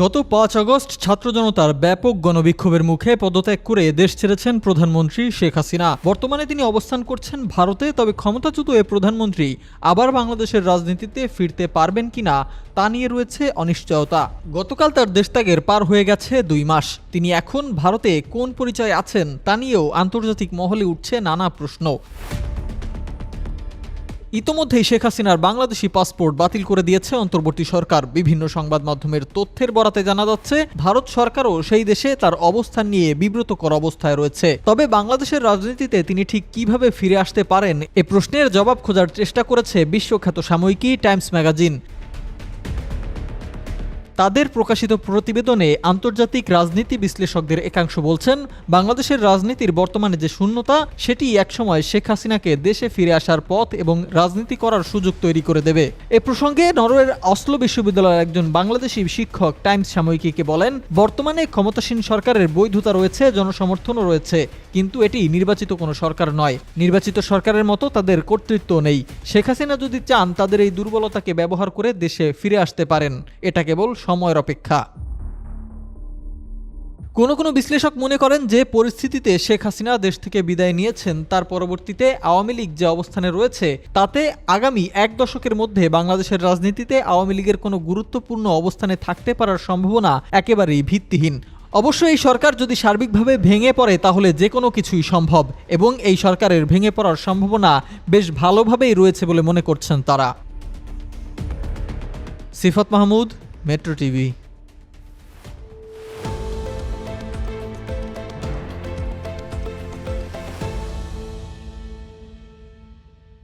গত পাঁচ আগস্ট ছাত্র জনতার ব্যাপক গণবিক্ষোভের মুখে পদত্যাগ করে দেশ ছেড়েছেন প্রধানমন্ত্রী শেখ হাসিনা। বর্তমানে তিনি অবস্থান করছেন ভারতে, তবে ক্ষমতাচ্যুত এ প্রধানমন্ত্রী আবার বাংলাদেশের রাজনীতিতে ফিরতে পারবেন কিনা তা নিয়ে রয়েছে অনিশ্চয়তা। গতকাল তার দেশত্যাগের পার হয়ে গেছে দুই মাস। তিনি এখন ভারতে কোন পরিচয় আছেন তা নিয়েও আন্তর্জাতিক মহলে উঠছে নানা প্রশ্ন। ইতোমধ্যেই শেখ হাসিনার বাংলাদেশি পাসপোর্ট বাতিল করে দিয়েছে অন্তর্বর্তী সরকার। বিভিন্ন সংবাদ মাধ্যমের তথ্যের বরাতে জানা যাচ্ছে, ভারত সরকারও সেই দেশে তার অবস্থান নিয়ে বিব্রতকর অবস্থায় রয়েছে। তবে বাংলাদেশের রাজনীতিতে তিনি ঠিক কীভাবে ফিরে আসতে পারেন, এ প্রশ্নের জবাব খোঁজার চেষ্টা করেছে বিশ্বখ্যাত সাময়িকী টাইমস ম্যাগাজিন। তাদের প্রকাশিত প্রতিবেদনে আন্তর্জাতিক রাজনীতি বিশ্লেষকদের একাংশ বলছেন, বাংলাদেশের রাজনীতির বর্তমানে যে শূন্যতা, সেটি একসময় শেখ হাসিনাকে দেশে ফিরে আসার পথ এবং রাজনীতি করার সুযোগ তৈরি করে দেবে। এ প্রসঙ্গে নরওয়ের অসলো বিশ্ববিদ্যালয়ের একজন বাংলাদেশি শিক্ষক টাইমস সাময়িকীকে বলেন, বর্তমানে ক্ষমতাসীন সরকারের বৈধতা রয়েছে, জনসমর্থনও রয়েছে। কিন্তু এটি নির্বাচিত কোনো সরকার নয়। নির্বাচিত সরকারের মতো তাদের কর্তৃত্ব নেই। শেখ হাসিনা যদি চান, তাদের এই দুর্বলতাকে ব্যবহার করে দেশে ফিরে আসতে পারেন। এটা কেবল সময়ের অপেক্ষা। কোনো কোনো বিশ্লেষক মনে করেন যে, পরিস্থিতিতে শেখ হাসিনা দেশ থেকে বিদায় নিয়েছেন, তার পরবর্তীতে আওয়ামী লীগ যে অবস্থানে রয়েছে, তাতে আগামী এক দশকের মধ্যে বাংলাদেশের রাজনীতিতে আওয়ামী লীগের কোনো গুরুত্বপূর্ণ অবস্থানে থাকতে পারার সম্ভাবনা একেবারেই ভিত্তিহীন। অবশ্য এই সরকার যদি সার্বিকভাবে ভেঙে পড়ে, তাহলে যে কোনো কিছুই সম্ভব। এবং এই সরকারের ভেঙে পড়ার সম্ভাবনা বেশ ভালোভাবেই রয়েছে বলে মনে করছেন তারা। Sifat Mahmud, metro TV.